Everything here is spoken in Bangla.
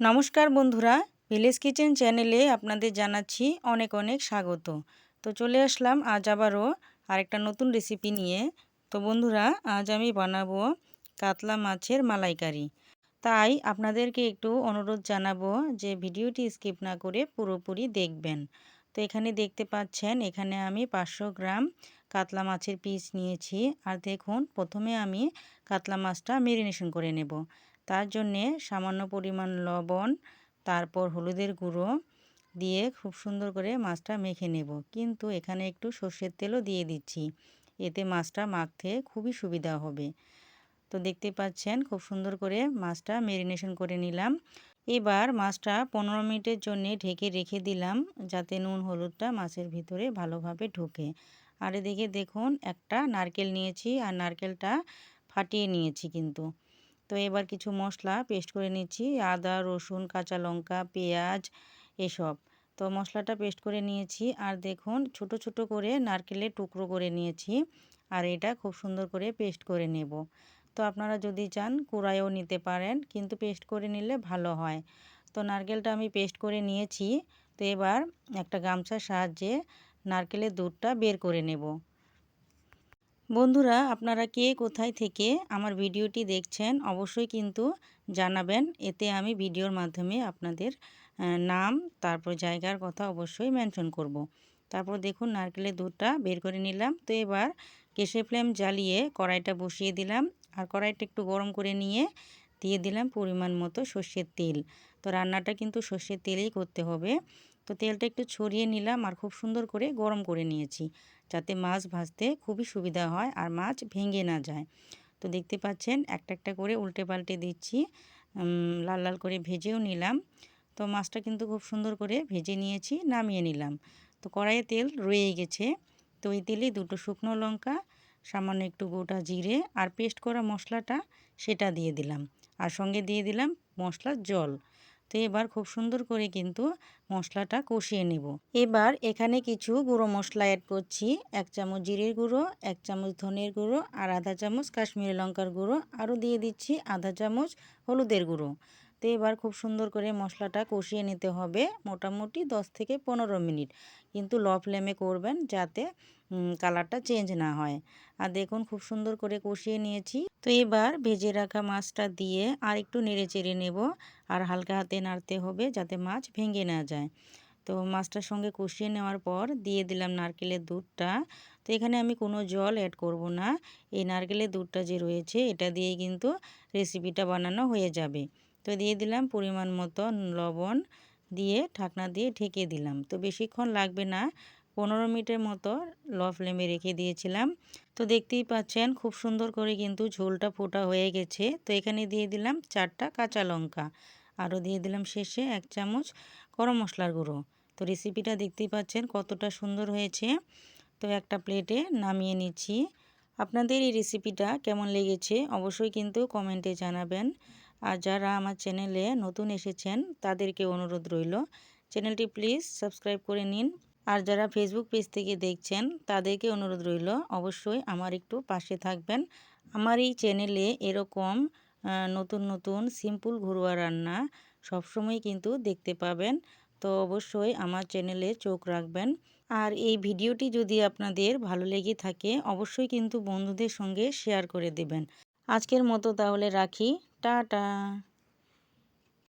নমস্কার বন্ধুরা, ভিলেজ কিচেন চ্যানেলে আপনাদের জানাচ্ছি অনেক অনেক স্বাগত। তো চলে আসলাম আজ আবারও আরেকটা নতুন রেসিপি নিয়ে। তো বন্ধুরা, আজ আমি বানাবো কাতলা মাছের মালাইকারি। তাই আপনাদেরকে একটু অনুরোধ জানাব যে ভিডিওটি স্কিপ না করে পুরোপুরি দেখবেন। তো এখানে দেখতে পাচ্ছেন, এখানে আমি পাঁচশো গ্রাম কাতলা মাছের পিস নিয়েছি। আর দেখুন, প্রথমে আমি কাতলা মাছটা মেরিনেশন করে নেব। তার জন্যে সামান্য পরিমাণ লবণ, তারপর হলুদের গুঁড়ো দিয়ে খুব সুন্দর করে মাছটা মেখে নেব। কিন্তু এখানে একটু সর্ষের তেলও দিয়ে দিচ্ছি। এতে মাছটা মাখতে খুবই সুবিধা হবে। তো দেখতে পাচ্ছেন, খুব সুন্দর করে মাছটা মেরিনেশন করে নিলাম। এবার মাছটা পনেরো মিনিটের জন্য ঢেকে রেখে দিলাম, যাতে নুন হলুদটা মাছের ভিতরে ভালোভাবে ঢুকে। আর এদিকে দেখুন, একটা নারকেল নিয়েছি, আর নারকেলটা ফাটিয়ে নিয়েছি কিন্তু। তো এবার কিছু মশলা পেস্ট করে নিচ্ছি। আদা, রসুন, কাঁচা লঙ্কা, পেঁয়াজ এসব। তো মশলাটা পেস্ট করে নিয়েছি। আর দেখুন, ছোট ছোট করে নারকেলের টুকরো করে নিয়েছি। আর এটা খুব সুন্দর করে পেস্ট করে নেব। তো আপনারা যদি চান, কুড়াইও নিতে পারেন, কিন্তু পেস্ট করে নিলে ভালো হয়। তো নারকেলটা আমি পেস্ট করে নিয়েছি। তো এবার একটা গামছার সাহায্যে নারকেলের দুধটা বের করে নেব। বন্ধুরা, আপনারা কে কোথায় থেকে আমার ভিডিওটি দেখছেন অবশ্যই কিন্তু জানাবেন। এতে আমি ভিডিওর মাধ্যমে আপনাদের নাম, তারপর জায়গার কথা অবশ্যই মেনশন করব। তারপর দেখুন, নারকেলের দুধটা বের করে নিলাম। তো এবার কেশে ফ্লেম জ্বালিয়ে কড়াইটা বসিয়ে দিলাম। আর কড়াইটা একটু গরম করে নিয়ে দিয়ে দিলাম পরিমাণ মতো সর্ষের তেল। তো রান্নাটা কিন্তু সর্ষের তেলেই করতে হবে। তো তেলটা একটু ছড়িয়ে নিলাম আর খুব সুন্দর করে গরম করে নিয়েছি। যাতে মাছ ভাজতে খুবই সুবিধা হয় আর মাছ ভেঙে না যায়। তো দেখতে পাচ্ছেন একটা একটা করে উল্টে পাল্টে দিচ্ছি। লাল লাল করে ভেজেও নিলাম। তো মাছটা কিন্তু খুব সুন্দর করে ভেজে নিয়েছি, নামিয়ে নিলাম। তো কড়াইয়ে তেল রয়ে গেছে। তো ওই তেলে দুটো শুকনো লঙ্কা, সামান্য একটু গোটা জিরে আর পেস্ট করা মশলাটা সেটা দিয়ে দিলাম। আর সঙ্গে দিয়ে দিলাম মশলার জল। তো এবার খুব সুন্দর করে কিন্তু মশলাটা কষিয়ে নেব। এবার এখানে কিছু গুঁড়ো মশলা অ্যাড করছি। এক চামচ জিরের গুঁড়ো, এক চামচ ধনের গুঁড়ো আর আধা চামচ কাশ্মীরি লঙ্কার গুঁড়ো। আরও দিয়ে দিচ্ছি আধা চামচ হলুদের গুঁড়ো। তো এবার খুব সুন্দর করে মশলাটা কষিয়ে নিতে হবে মোটামুটি 10 থেকে পনেরো মিনিট। কিন্তু ল ফ্লেমে করবেন যাতে কালারটা চেঞ্জ না হয়। আর দেখুন খুব সুন্দর করে কষিয়ে নিয়েছি। তো এবার ভেজে রাখা মাছটা দিয়ে আর একটু নেড়ে চেড়ে নেব আর হালকা হাতে নাড়তে হবে যাতে মাছ ভেঙে না যায়। তো মাছটার সঙ্গে কষিয়ে নেওয়ার পর দিয়ে দিলাম নারকেলের দুধটা। তো এখানে আমি কোনো জল অ্যাড করব না। এই নারকেলের দুধটা যে রয়েছে এটা দিয়ে কিন্তু রেসিপিটা বানানো হয়ে যাবে। তো দিয়ে দিলাম পরিমাণ মতো লবণ দিয়ে ঢাকনা দিয়ে ঢেকে দিলাম। তো বেশিক্ষণ লাগবে না, পনেরো মিনিটের মতো ল ফ্লেমে রেখে দিয়েছিলাম। তো দেখতেই পাচ্ছেন খুব সুন্দর করে কিন্তু ঝোলটা ফোটা হয়ে গেছে। তো এখানে দিয়ে দিলাম চারটা কাঁচা লঙ্কা। আরও দিয়ে দিলাম শেষে এক চামচ গরম মশলার গুঁড়ো। তো রেসিপিটা দেখতেই পাচ্ছেন কতটা সুন্দর হয়েছে। তো একটা প্লেটে নামিয়ে নিচ্ছি। আপনাদের এই রেসিপিটা কেমন লেগেছে অবশ্যই কিন্তু কমেন্টে জানাবেন। আর যারা আমার চ্যানেলে নতুন এসেছেন, তাদেরকে অনুরোধ রইল চ্যানেলটি প্লিজ সাবস্ক্রাইব করে নিন। আর যারা ফেসবুক পেজ থেকে দেখছেন, তাদেরকে অনুরোধ রইল, অবশ্যই আমার একটু পাশে থাকবেন। আমার এই চ্যানেলে এরকম নতুন নতুন সিম্পল ঘরোয়া রান্না সবসময় কিন্তু দেখতে পাবেন। তো অবশ্যই আমার চ্যানেলে চোখ রাখবেন। আর এই ভিডিওটি যদি আপনাদের ভালো লেগে থাকে, অবশ্যই কিন্তু বন্ধুদের সঙ্গে শেয়ার করে দেবেন। আজকের মতো তাহলে রাখি। টাটা